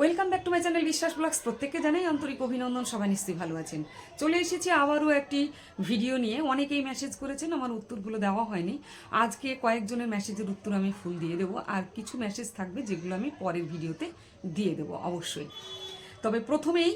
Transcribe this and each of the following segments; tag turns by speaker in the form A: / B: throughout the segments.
A: Welcome back to my channel Biswas blogs প্রত্যেককে জানাই আন্তরিক অভিনন্দন, সবাই নিশ্চয়ই ভালো আছেন। চলে এসেছি আবারও একটি ভিডিও নিয়ে। অনেকেই মেসেজ করেছেন, আমার উত্তরগুলো দেওয়া হয়নি। আজকে কয়েকজনের মেসেজের উত্তর আমি ফুল দিয়ে দেবো, আর কিছু মেসেজ থাকবে যেগুলো আমি পরের ভিডিওতে দিয়ে দেবো, অবশ্যই। তবে প্রথমেই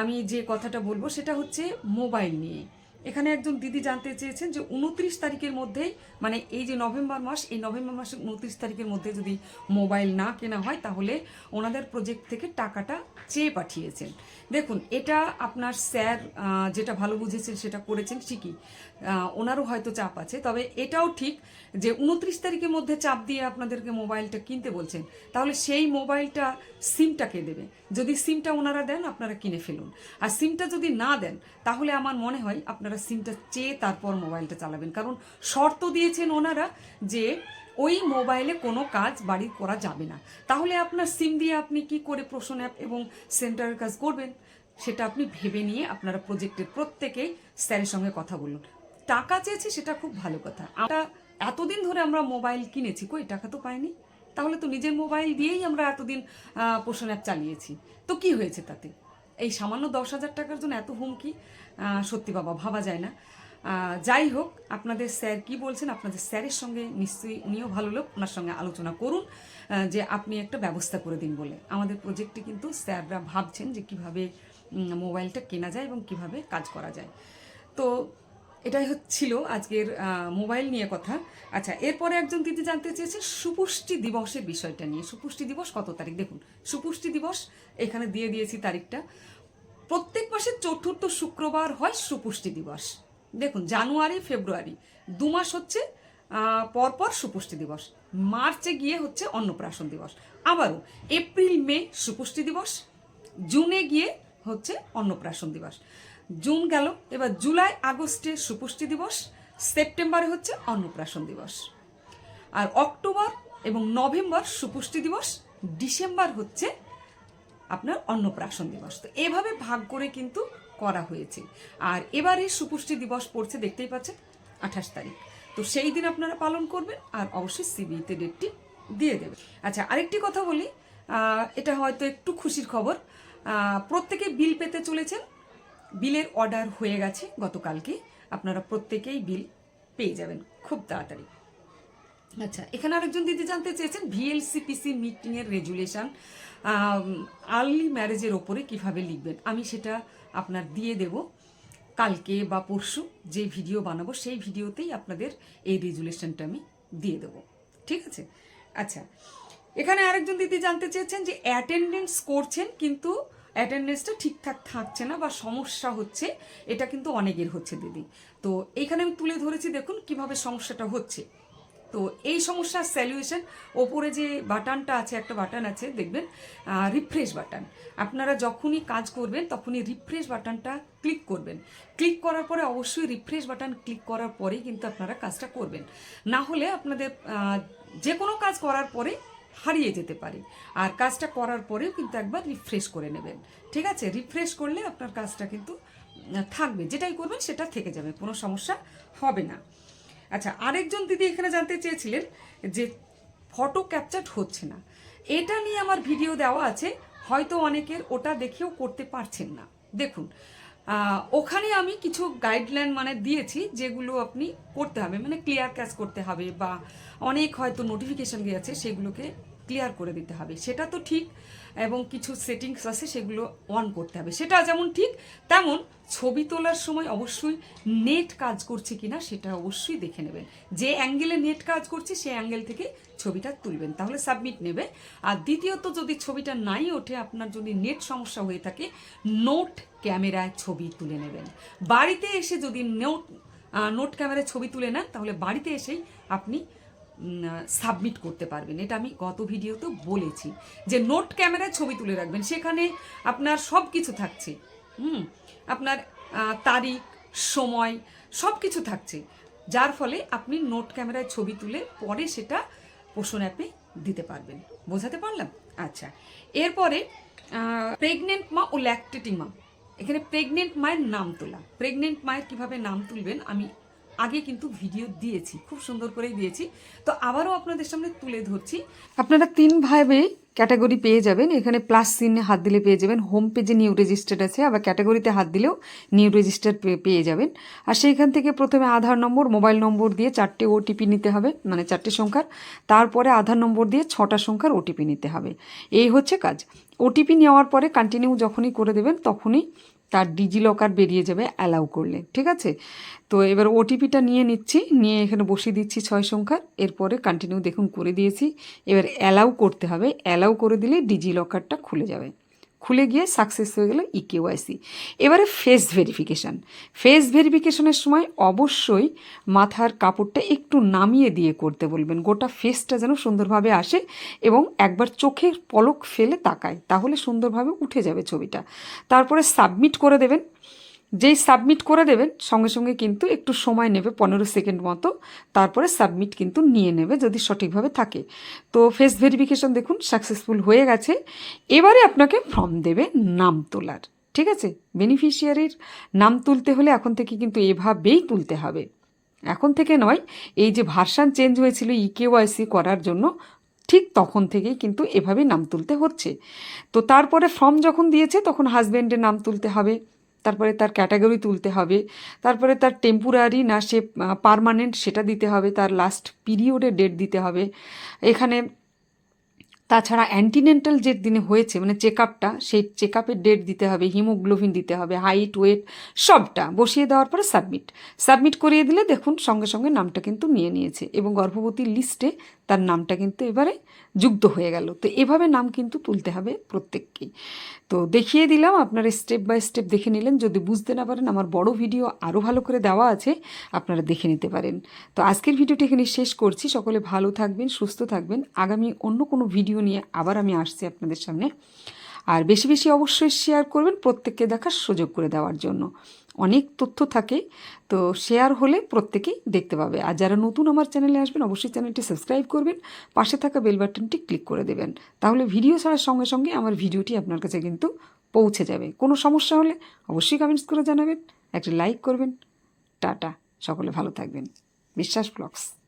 A: আমি যে কথাটা বলব, সেটা হচ্ছে মোবাইল নিয়ে। এখানে একজন দিদি জানতে চেয়েছেন যে উনত্রিশ তারিখের মধ্যেই মানে এই যে নভেম্বর মাস, এই নভেম্বর মাসের উনত্রিশ তারিখের মধ্যে যদি মোবাইল না কেনা হয়, তাহলে ওনাদের প্রজেক্ট থেকে টাকাটা চেয়ে পাঠিয়েছেন। দেখুন, এটা আপনার স্যার যেটা ভালো বুঝেছেন, সেটা করেছেন ঠিকই। ওনারও হয়তো চাপ আছে, তবে এটাও ঠিক যে উনত্রিশ তারিখের মধ্যে চাপ দিয়ে আপনাদেরকে মোবাইলটা কিনতে বলছেন, তাহলে সেই মোবাইলটা সিমটা কে দেবে? যদি সিমটা ওনারা দেন, আপনারা কিনে ফেলুন। আর সিমটা যদি না দেন, তাহলে আমার মনে হয় আপনারা সিমটা চেয়ে তারপর মোবাইলটা চালাবেন। কারণ শর্ত দিয়েছেন ওনারা যে ওই মোবাইলে কোনো কাজ বাড়ির করা যাবে না। তাহলে আপনার সিম দিয়ে আপনি কি করে প্রশ্ন অ্যাপ এবং সেন্টারের কাজ করবেন? সেটা আপনি ভেবে নিয়ে আপনারা প্রজেক্টের প্রত্যেকেই স্যারের সঙ্গে কথা বলুন। টাকা চেয়েছি সেটা খুব ভালো কথা। আমরা এতদিন ধরে আমরা মোবাইল কিনেছি। কই, টাকা তো পাইনি। তাহলে তো নিজের মোবাইল দিয়েই আমরা এতদিন পোষণ অ্যাপ চালিয়েছি। তো কি হয়েছে তাতে? এই সামান্য দশ হাজার টাকার জন্য এত হুমকি? সত্যি বাবা, ভাবা যায় না। যাই হোক, আপনাদের স্যার কি বলছেন, আপনাদের স্যারের সঙ্গে নিশ্চয়ই উনিও ভালো লোক, ওনার সঙ্গে আলোচনা করুন যে আপনি একটা ব্যবস্থা করে দিন বলে। আমাদের প্রজেক্টে কিন্তু স্যাররা ভাবছেন যে কীভাবে মোবাইলটা কেনা যায় এবং কীভাবে কাজ করা যায়। তো এটাই হচ্ছিল আজকের মোবাইল নিয়ে কথা। আচ্ছা এরপরে একজন দিদি জানতে চেয়েছে সুপুষ্টি দিবসের বিষয়টা নিয়ে। সুপুষ্টি দিবস কত তারিখ? দেখুন, সুপুষ্টি দিবস, এখানে দিয়ে দিয়েছি তারিখটা। প্রত্যেক মাসের চতুর্থ শুক্রবার হয় সুপুষ্টি দিবস। দেখুন, জানুয়ারি, ফেব্রুয়ারি। দু মাস হচ্ছে পরপর সুপুষ্টি দিবস। মার্চে গিয়ে হচ্ছে অন্নপ্রাশন দিবস। আবারও, এপ্রিল, মে সুপুষ্টি দিবস। জুনে গিয়ে হচ্ছে অন্নপ্রাশন দিবস। জুন গেল, এবার জুলাই, আগস্টে সুপুষ্টি দিবস। সেপ্টেম্বরে হচ্ছে অন্নপ্রাশন দিবস। আর অক্টোবর এবং নভেম্বর সুপুষ্টি দিবস। ডিসেম্বর হচ্ছে আপনার অন্নপ্রাশন দিবস। তো এভাবে ভাগ করে কিন্তু করা হয়েছে। আর এবারে সুপুষ্টি দিবস পড়ছে, দেখতেই পাচ্ছেন, আঠাশ তারিখ। তো সেই দিন আপনারা পালন করবেন আর অবশ্যই সিবিতে ডেটটি দিয়ে দেবে আচ্ছা আরেকটি কথা বলি এটা হয়তো একটু খুশির খবর প্রত্যেকে বিল পেতে চলেছেন। বিলের অর্ডার হয়ে গেছে গতকালকে। আপনারা প্রত্যেকেই বিল পেয়ে যাবেন খুব তাড়াতাড়ি। আচ্ছা এখানে আরেকজন দিদি জানতে চেয়েছেন ভিএলসিপিসি মিটিং এর রেজুলেশন আর্লি ম্যারেজের ওপরে কীভাবে লিখবেন? আমি সেটা আপনার দিয়ে দেব। কালকে বা পরশু যে ভিডিও বানাবো, সেই ভিডিওতেই আপনাদের এই রেজুলেশনটা আমি দিয়ে দেবো। ঠিক আছে? আচ্ছা এখানে আরেকজন দিদি জানতে চেয়েছেন যে অ্যাটেন্ডেন্স করছেন, কিন্তু অ্যাটেন্ডেন্সটা ঠিকঠাক থাকছে না বা সমস্যা হচ্ছে, এটা কিন্তু অনেকের হচ্ছে দিদি। তো এইখানে আমি তুলে ধরেছি, দেখুন কীভাবে সমস্যাটা হচ্ছে। তো এই সমস্যার সলিউশন ওপরে যে বাটনটা আছে, একটা বাটন আছে, দেখবেন রিফ্রেশ বাটন। আপনারা যখনই কাজ করবেন, তখনই রিফ্রেশ বাটনটা ক্লিক করবেন। ক্লিক করার পরে অবশ্যই রিফ্রেশ বাটন ক্লিক করার পরেই কিন্তু আপনারা কাজটা করবেন। না হলে আপনাদের যে কোনো কাজ করার পরে হারিয়ে যেতে পারে। আর কাজটা করার পরেও কিন্তু একবার রিফ্রেশ করে নেবেন। ঠিক আছে? রিফ্রেশ করলে আপনার কাজটা কিন্তু থাকবে। যেটাই করবেন সেটা থেকে যাবে, কোনো সমস্যা হবে না। আচ্ছা আরেকজন দিদি এখানে জানতে চেয়েছিলেন যে ফটো ক্যাপচার হচ্ছে না। এটা নিয়ে আমার ভিডিও দেওয়া আছে, হয়তো অনেকের ওটা দেখেও করতে পারছেন না। দেখুন ওখানে আমি কিছু গাইডলাইন মানে দিয়েছি যেগুলো আপনি করতে হবে মানে ক্লিয়ার ক্যাশ করতে হবে বা অনেক হয়তো নোটিফিকেশান গিয়েছে সেগুলোকে ক্লিয়ার করে দিতে হবে। সেটা তো ঠিক, এবং কিছু সেটিংস আছে সেগুলো অন করতে হবে। সেটা যেমন ঠিক, তেমন ছবি তোলার সময় অবশ্যই নেট কাজ করছে কিনা সেটা অবশ্যই দেখে নেবেন। যে অ্যাঙ্গেলে নেট কাজ করছে সেই অ্যাঙ্গেল থেকে ছবিটা তুলবেন। তাহলে সাবমিট নেবে। আর দ্বিতীয়ত, যদি ছবিটা নাই ওঠে, আপনার যদি নেট সমস্যা হয়ে থাকে নোট ক্যামেরায় ছবি তুলে নেবেন। বাড়িতে এসে যদি নোট নোট ক্যামেরায় ছবি তুলে নেন, তাহলে বাড়িতে এসেই আপনি সাবমিট করতে পারবেন। এটা আমি গত ভিডিওতেও বলেছি যে নোট ক্যামেরায় ছবি তুলে রাখবেন। সেখানে আপনার সব কিছু থাকছে। হুম? আপনার তারিখ, সময় সব কিছু থাকছে। যার ফলে আপনি নোট ক্যামেরায় ছবি তুলে পরে সেটা পোষণ অ্যাপে দিতে পারবেন। বোঝাতে পারলাম? আচ্ছা। এরপরে প্রেগনেন্ট মা ও ল্যাকটেটিং মা। এখানে প্রেগনেন্ট মায়ের নাম তোলা। প্রেগনেন্ট মায়ের কীভাবে নাম তুলবেন আমি আগে কিন্তু ভিডিও দিয়েছি, খুব সুন্দর করেই দিয়েছি। তো আবারও আপনাদের সামনে তুলে ধরছি। আপনারা তিন ভাবে ক্যাটাগরি পেয়ে যাবেন। এখানে প্লাস চিহ্নে হাত দিলে পেয়ে যাবেন। হোম পেজে নিউ রেজিস্টার্ড আছে, আবার ক্যাটাগরিতে হাত দিলেও নিউ রেজিস্টার পেয়ে যাবেন। আর সেইখান থেকে প্রথমে আধার নম্বর মোবাইল নম্বর দিয়ে চারটে ওটিপি নিতে হবে মানে চারটে সংখ্যার। তারপরে আধার নম্বর দিয়ে ছটা সংখ্যার ওটিপি নিতে হবে। এই হচ্ছে কাজ। ওটিপি নেওয়ার পরে কন্টিনিউ যখনই করে দেবেন, তখনই তার ডিজি লকার বেরিয়ে যাবে অ্যালাউ করলে, ঠিক আছে? তো এবার ওটিপিটা নিয়ে নিচ্ছি, নিয়ে এখানে বসিয়ে দিচ্ছি ছয় সংখ্যার, এরপরে কন্টিনিউ দেখুন করে দিয়েছি। এবার অ্যালাউ করতে হবে অ্যালাউ করে দিলে ডিজি লকারটা খুলে যাবে। খুলে গিয়ে সাকসেস হয়ে গেল ই কেওয়াইসি এবারে ফেস ভেরিফিকেশান ফেস ভেরিফিকেশনের সময় অবশ্যই মাথার কাপড়টা একটু নামিয়ে দিয়ে করতে বলবেন। গোটা ফেসটা যেন সুন্দরভাবে আসে এবং একবার চোখের পলক ফেলে তাকায়, তাহলে সুন্দরভাবে উঠে যাবে ছবিটা। তারপরে সাবমিট করে দেবেন। যেই সাবমিট করে দেবেন, সঙ্গে সঙ্গে কিন্তু একটু সময় নেবে, পনেরো সেকেন্ড মতো। তারপরে সাবমিট কিন্তু নিয়ে নেবে যদি সঠিকভাবে থাকে। তো ফেস ভেরিফিকেশন দেখুন সাকসেসফুল হয়ে গেছে। এবারে আপনাকে ফর্ম দেবে নাম তোলার, ঠিক আছে? বেনিফিশিয়ারির নাম তুলতে হলে এখন থেকে কিন্তু এভাবেই তুলতে হবে। এখন থেকে নয়, এই যে ভার্সান চেঞ্জ হয়েছিল E ইকেওয়াইসি করার জন্য, ঠিক তখন থেকেই কিন্তু এভাবেই নাম তুলতে হচ্ছে। তো তারপরে ফর্ম যখন দিয়েছে, তখন হাজব্যান্ডের নাম তুলতে হবে। তারপরে তার ক্যাটাগরি তুলতে হবে। তারপরে তার টেম্পোরারি না সে পারমানেন্ট সেটা দিতে হবে, তার লাস্ট পিরিয়ডের ডেট দিতে হবে। এখানে তাছাড়া অ্যান্টিনেন্টাল যে দিনে হয়েছে মানে চেক আপটা সেই চেক আপের ডেট দিতে হবে হিমোগ্লোবিন দিতে হবে হাইট ওয়েট সবটা বসিয়ে দেওয়ার পরে সাবমিট সাবমিট করিয়ে দিলে দেখুন সঙ্গে সঙ্গে নামটা কিন্তু নিয়ে নিয়েছে এবং গর্ভবতীর লিস্টে তার নামটা কিন্তু এবারে যুক্ত হয়ে গেল। তো এভাবে নাম কিন্তু তুলতে হবে প্রত্যেককেই তো দেখিয়ে দিলাম, আপনারা স্টেপ বাই স্টেপ দেখে নিলেন। যদি বুঝতে না পারেন, আমার বড় ভিডিও আরও ভালো করে দেওয়া আছে, আপনারা দেখে নিতে পারেন। তো আজকের ভিডিওটি এখানে শেষ করছি। সকলে ভালো থাকবেন, সুস্থ থাকবেন। আগামী অন্য কোনো ভিডিও নিয়ে আবার আমি আসছি আপনাদের সামনে। আর বেশি বেশি অবশ্যই শেয়ার করবেন প্রত্যেককে দেখার সুযোগ করে দেওয়ার জন্য। অনেক তথ্য থাকে, তো শেয়ার হলে প্রত্যেকেই দেখতে পাবে। আর যারা নতুন আমার চ্যানেলে আসবেন, অবশ্যই চ্যানেলটি সাবস্ক্রাইব করবেন, পাশে থাকা বেল বাটনটি ক্লিক করে দেবেন। তাহলে ভিডিও ছাড়ার সঙ্গে সঙ্গে আমার ভিডিওটি আপনার কাছে কিন্তু পৌঁছে যাবে। কোনো সমস্যা হলে অবশ্যই কমেন্টস করে জানাবেন, একটা লাইক করবেন। টাটা, সকলে ভালো থাকবেন। বিশ্বাস ব্লগস।